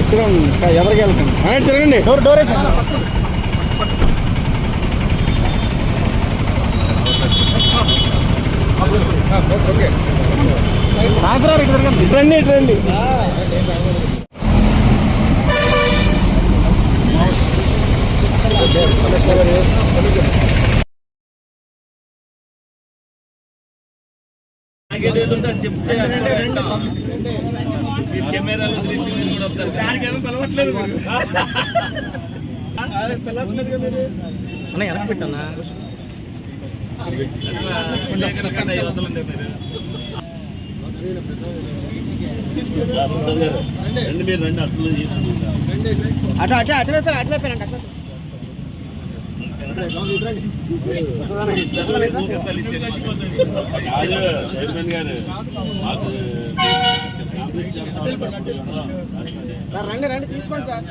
ఎక్కడ ఎవరికి వెళ్తాను తిరగండి డోర్ డోర్ రండి రండి చెప్తే కెమెరాలు తీసి మీరు కూడా వస్తారు దానికేమో పిలవట్లేదు పిలవట్లేదు అన్న పెట్టన్నా? వదలండి మీరు. రండి మీరు రండి అసలు అటు అటు అటు వైపు అటు వైపు అట్లా చైర్మన్ గారు సార్ రండి రండి తీసుకోండి సార్.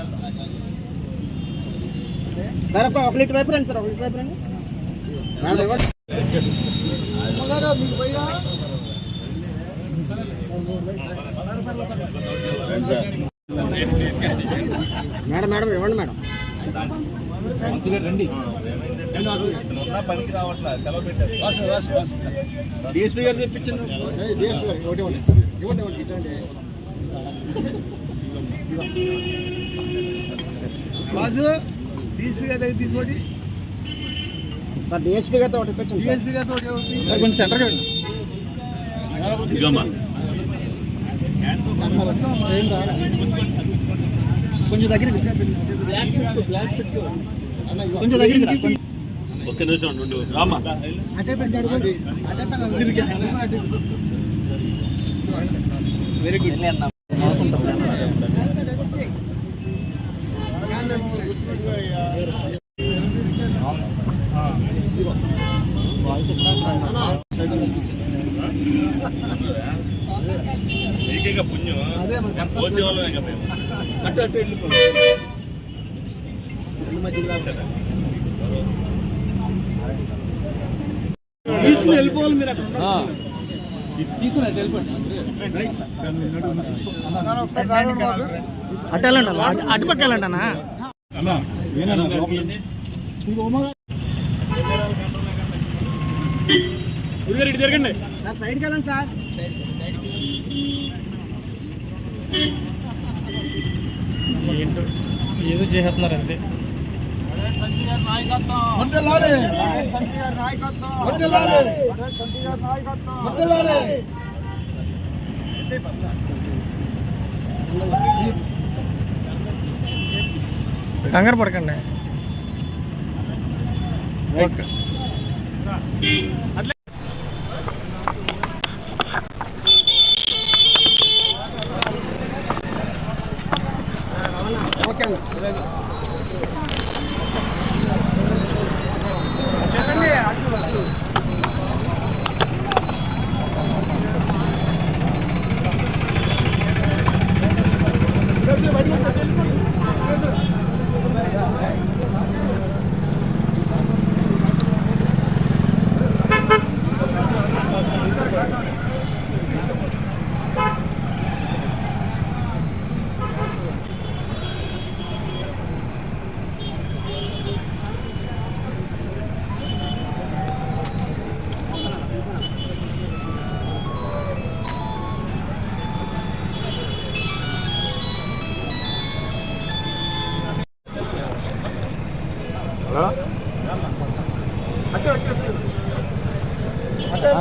సార్ ఒక ఒక లీటర్ వైపు రండి సార్ ఒక లీటర్ వైపు రండి. మేడం మేడం మేడం ఇవ్వండి మేడం. రండి. పనికి రావట్లా సెలవు పెట్టారు. డిఎస్పీ గారు తెప్పించండి. రాజు డిఎస్పీ గారి దగ్గర తీసుకోండి. సార్ డిఎస్పీ గారితో ఒకటి ఇప్పించండి. డిఎస్పీ గారితో సార్ కొంచెం వెళ్ళండి ఇదిగోమ్మా ఏం రారా కొంచెం దగ్గరికి కొంచెం దగ్గరికి రా. ఒక్క నిమిషం ఉండు. పెట్టాడు వెరీ గుడ్ పుణ్యం అదే మరి. పోసే వాళ్ళమే కదా మేము అటు అటు వెళ్ళిపో తీసుకుని వెళ్ళిపోవాలి మీరు అక్కడ తీసుకుని వెళ్ళిపోండి. అటు వెళ్ళండి అన్న అటు- అటుపక్క వెళ్ళండి అన్న. గురుగారు ఇటు తిరగండి. సార్ సైడ్కి వెళ్ళండి సార్. ఏదో చేస్తున్నారు అంతే. కంగారు పడకండి.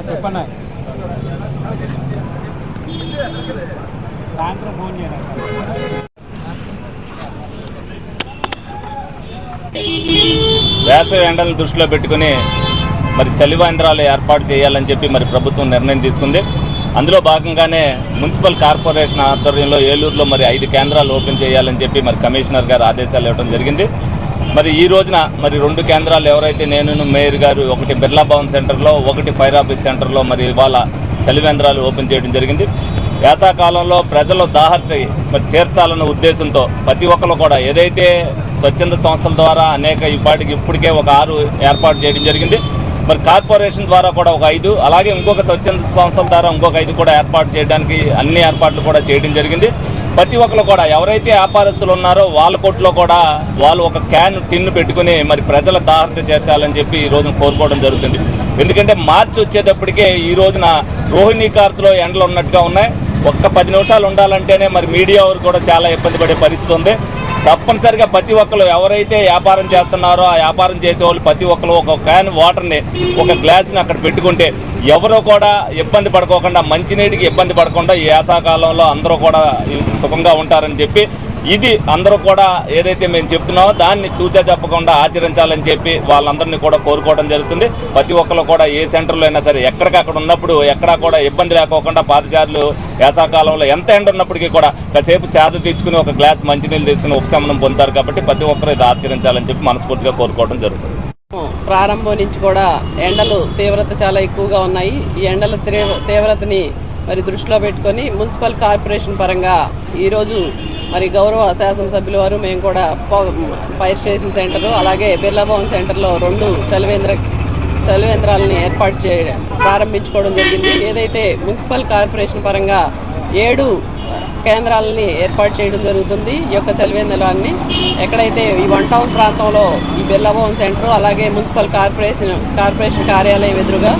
చెప్పన్నా. సాయంత్రం ఫోన్ చేయాలి వేసవి ఎండలను దృష్టిలో పెట్టుకుని మరి చలివేంద్రాలు ఏర్పాటు చేయాలని చెప్పి మరి ప్రభుత్వం నిర్ణయం తీసుకుంది. అందులో భాగంగానే మున్సిపల్ కార్పొరేషన్ ఆధ్వర్యంలో ఏలూరులో మరి ఐదు కేంద్రాలు ఓపెన్ చేయాలని చెప్పి మరి కమిషనర్ గారు ఆదేశాలు ఇవ్వడం జరిగింది. మరి ఈ రోజున మరి రెండు కేంద్రాలు ఎవరైతే నేను మేయర్ గారు ఒకటి బిర్లా భవన్ సెంటర్లో ఒకటి ఫైర్ ఆఫీస్ సెంటర్లో మరి ఇవాళ చలివేంద్రాలు ఓపెన్ చేయడం జరిగింది. వేసాకాలంలో ప్రజలు దాహర్తి మరి తీర్చాలన్న ఉద్దేశంతో ప్రతి ఒక్కరు కూడా ఏదైతే స్వచ్ఛంద సంస్థల ద్వారా అనేక ఇప్పటికి ఇప్పటికే ఒక ఆరు ఏర్పాటు చేయడం జరిగింది. మరి కార్పొరేషన్ ద్వారా కూడా ఒక ఐదు అలాగే ఇంకొక స్వచ్ఛంద సంస్థల ద్వారా ఇంకొక ఐదు కూడా ఏర్పాటు చేయడానికి అన్ని ఏర్పాట్లు కూడా చేయడం జరిగింది. ప్రతి ఒక్కరు కూడా ఎవరైతే వ్యాపారస్తులు ఉన్నారో వాళ్ళ కొట్లో కూడా వాళ్ళు ఒక క్యాన్ టిన్ను పెట్టుకుని మరి ప్రజల దాహత చేర్చాలని చెప్పి ఈ రోజున కోరుకోవడం జరుగుతుంది. ఎందుకంటే మార్చి వచ్చేటప్పటికే ఈ రోజున రోహిణీ కార్తలో ఎండలు ఉన్నట్టుగా ఉన్నాయి. ఒక్క పది నిమిషాలు ఉండాలంటేనే మరి మీడియా వారు కూడా చాలా ఇబ్బంది పడే పరిస్థితి ఉంది. తప్పనిసరిగా ప్రతి ఒక్కరు ఎవరైతే వ్యాపారం చేస్తున్నారో ఆ వ్యాపారం చేసే వాళ్ళు ప్రతి ఒక్కరు ఒక క్యాన్ వాటర్ని ఒక గ్లాస్ని అక్కడ పెట్టుకుంటే ఎవరు కూడా ఇబ్బంది పడుకోకుండా మంచినీటికి ఇబ్బంది పడకుండా ఈ యాసాకాలంలో అందరూ కూడా సుఖంగా ఉంటారని చెప్పి ఇది అందరూ కూడా ఏదైతే మేము చెప్తున్నామో దాన్ని తూచా చెప్పకుండా ఆచరించాలని చెప్పి వాళ్ళందరినీ కూడా కోరుకోవడం జరుగుతుంది. ప్రతి ఒక్కరు కూడా ఏ సెంటర్లో అయినా సరే ఎక్కడికక్కడ ఉన్నప్పుడు ఎక్కడా కూడా ఇబ్బంది లేకోకుండా పాదచారులు వేసాకాలంలో ఎంత ఎండ ఉన్నప్పటికీ కూడా కాసేపు సేద తీర్చుకుని ఒక గ్లాస్ మంచినీళ్ళు తీసుకుని ఉపశమనం పొందుతారు కాబట్టి ప్రతి ఒక్కరు ఇది ఆచరించాలని చెప్పి మనస్ఫూర్తిగా కోరుకోవడం జరుగుతుంది. ప్రారంభం నుంచి కూడా ఎండలు తీవ్రత చాలా ఎక్కువగా ఉన్నాయి. ఈ ఎండల తీవ్ర- తీవ్రతని మరి దృష్టిలో పెట్టుకొని మున్సిపల్ కార్పొరేషన్ పరంగా ఈరోజు మరి గౌరవ శాసనసభ్యుల వారు మేము కూడా ప- ఫైర్ స్టేషన్ సెంటరు అలాగే బిర్లా భవన్ సెంటర్లో రెండు చలివేంద్ర చలివేంద్రాలని ఏర్పాటు చేయడం ప్రారంభించుకోవడం జరిగింది. ఏదైతే మున్సిపల్ కార్పొరేషన్ పరంగా ఏడు కేంద్రాలని ఏర్పాటు చేయడం జరుగుతుంది. ఈ యొక్క చలివేంద్రాన్ని ఎక్కడైతే ఈ వన్ టౌన్ ప్రాంతంలో ఈ బిర్లాభవన్ సెంటర్ అలాగే మున్సిపల్ కార్పొరేషన్ కార్పొరేషన్ కార్యాలయం ఎదురుగా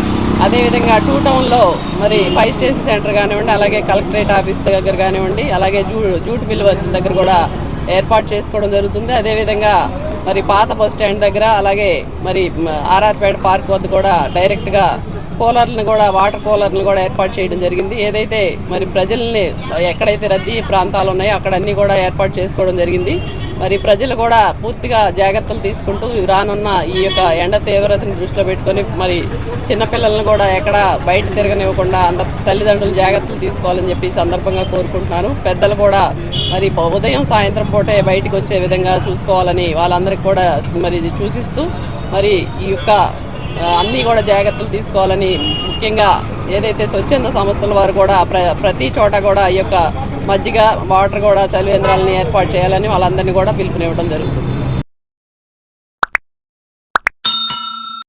అదేవిధంగా టూ టౌన్లో మరి ఫైవ్ స్టేషన్ సెంటర్ కానివ్వండి అలాగే కలెక్టరేట్ ఆఫీస్ దగ్గర కానివ్వండి అలాగే జూ జూట్ మిల్ దగ్గర కూడా ఏర్పాటు చేసుకోవడం జరుగుతుంది. అదేవిధంగా మరి పాత బస్ స్టాండ్ దగ్గర అలాగే మరి ఆర్ఆర్పేట పార్క్ వద్ద కూడా డైరెక్ట్గా కూలర్లను కూడా వాటర్ కూలర్లను కూడా ఏర్పాటు చేయడం జరిగింది. ఏదైతే మరి ప్రజల్ని ఎక్కడైతే రద్దీ ప్రాంతాలు ఉన్నాయో అక్కడ అన్నీ కూడా ఏర్పాటు చేసుకోవడం జరిగింది. మరి ప్రజలు కూడా పూర్తిగా జాగ్రత్తలు తీసుకుంటూ రానున్న ఈ యొక్క ఎండ తీవ్రతను దృష్టిలో పెట్టుకొని మరి చిన్నపిల్లలను కూడా ఎక్కడ బయట తిరగనివ్వకుండా అందరు తల్లిదండ్రులు జాగ్రత్తలు తీసుకోవాలని చెప్పి సందర్భంగా కోరుకుంటున్నాను. పెద్దలు కూడా మరి ఉదయం సాయంత్రం పూటే బయటకు వచ్చే విధంగా చూసుకోవాలని వాళ్ళందరికీ కూడా మరి సూచిస్తూ మరి ఈ యొక్క అన్నీ కూడా జాగ్రత్తలు తీసుకోవాలని ముఖ్యంగా ఏదైతే స్వచ్ఛంద సంస్థల వారు కూడా ప్ర ప్రతి చోట కూడా ఈ యొక్క మజ్జిగ వాటర్ కూడా చలివేంద్రాలని ఏర్పాటు చేయాలని వాళ్ళందరినీ కూడా పిలుపునివ్వడం జరుగుతుంది.